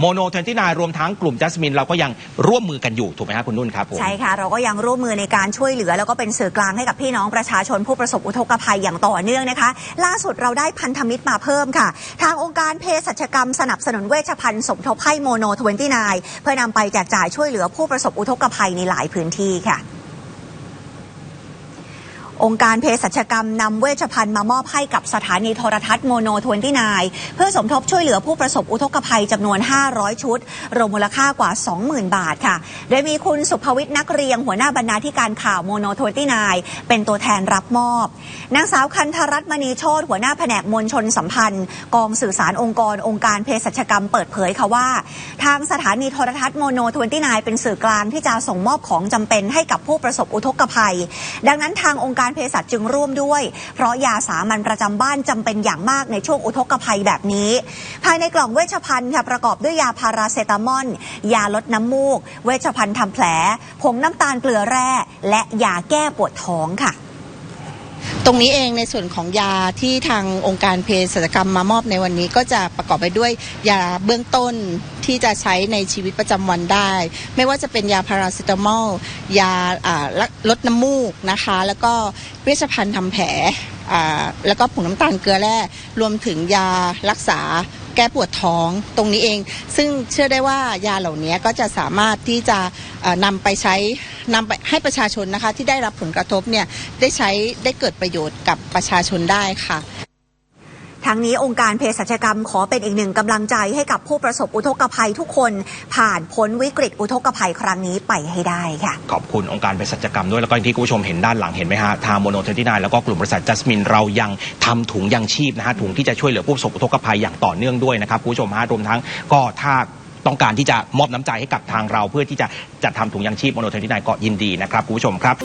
โมโนเทนตินารวมทั้งกลุ่มจัสมินเราก็ยังร่วมมือกันอยู่ถูกไหมครับคุณนุ่นครับผมใช่ค่ะ เราก็ยังร่วมมือในการช่วยเหลือ แล้วก็เป็นสื่อกลางให้กับพี่น้องประชาชนผู้ประสบอุทกภัยอย่างต่อเนื่องนะคะ ล่าสุดเราได้พันธมิตรมาเพิ่มค่ะ ทางองค์การเภสัชกรรมสนับสนุนเวชภัณฑ์สมทบให้โมโน29เพื่อนำไปแจกจ่ายช่วยเหลือผู้ประสบอุทกภัยในหลายพื้นที่ค่ะ องค์การเภสัชกรรมนำเวชภัณฑ์มามอบให้กับสถานีโทรทัศน์โมโน29เพื่อสมทบช่วยเหลือผู้ประสบอุทกภัยจำนวน 500 ชุด รวมมูลค่ากว่า 20,000 บาทค่ะ โดยมีคุณสุภวิทย์นักเรียง หัวหน้าบรรณาธิการข่าวโมโน29เป็นตัวแทนรับมอบ นางสาวคันธรัตน์มณีโชตหัวหน้าแผนกมวลชนสัมพันธ์ กองสื่อสารองค์กร องค์การเภสัชกรรมเปิดเผยค่ะว่า ทางสถานีโทรทัศน์โมโน29เป็นสื่อกลางที่จะส่งมอบของจำเป็นให้กับผู้ประสบอุทกภัย ดังนั้นทางองค์การเภสัชจึงร่วมด้วย เพราะยาสามัญประจำบ้านจำเป็นอย่างมากในช่วงอุทกภัยแบบนี้ ภายในกล่องเวชภัณฑ์ค่ะประกอบด้วยยาพาราเซตามอลยาลดน้ำมูก เวชภัณฑ์ทำแผลผงน้ำตาลเกลือแร่ และยาแก้ปวดท้องค่ะ ตรงนี้เองในส่วนของยาที่ทางองค์การเภสัชกรรมมามอบในวันนี้ก็จะประกอบไปด้วยยาเบื้องต้นที่จะใช้ในชีวิตประจำวันได้ ไม่ว่าจะเป็นยาพาราเซตามอลยาลดน้ำมูกนะคะ แล้วก็เวชภัณฑ์ทำแผลแล้วก็ผงน้ำตาลเกลือแร่รวมถึงยารักษา แก้ปวดท้องตรงนี้เอง ซึ่งเชื่อได้ว่ายาเหล่านี้ก็จะสามารถที่จะเอ่อนำไปใช้นำไปให้ประชาชนนะคะที่ได้รับผลกระทบเนี่ยได้ใช้ได้เกิดประโยชน์กับประชาชนได้ค่ะ ทั้งนี้องค์การเภสัชกรรมขอเป็นอีกหนึ่งกำลังใจให้กับผู้ประสบอุทกภัยทุกคน ผ่านพ้นวิกฤตอุทกภัยครั้งนี้ไปให้ได้ค่ะ ขอบคุณองค์การเภสัชกรรมด้วยแล้วก็ที่คุณผู้ชมเห็นด้านหลังเห็นไหมฮะทางโมโนเทนตินายแล้วก็กลุ่มบริษัทจัสมินเรายังทำถุงยังชีพนะฮะถุงที่จะช่วยเหลือผู้ประสบอุทกภัยอย่างต่อเนื่องด้วยนะครับคุณผู้ชมฮะรวมทั้งก็ถ้าต้องการที่จะมอบน้ำใจให้กับทางเรา เพื่อที่จะจัดทำถุงยังชีพโมโนเทนตินายก็ยินดีนะครับคุณผู้ชมครับ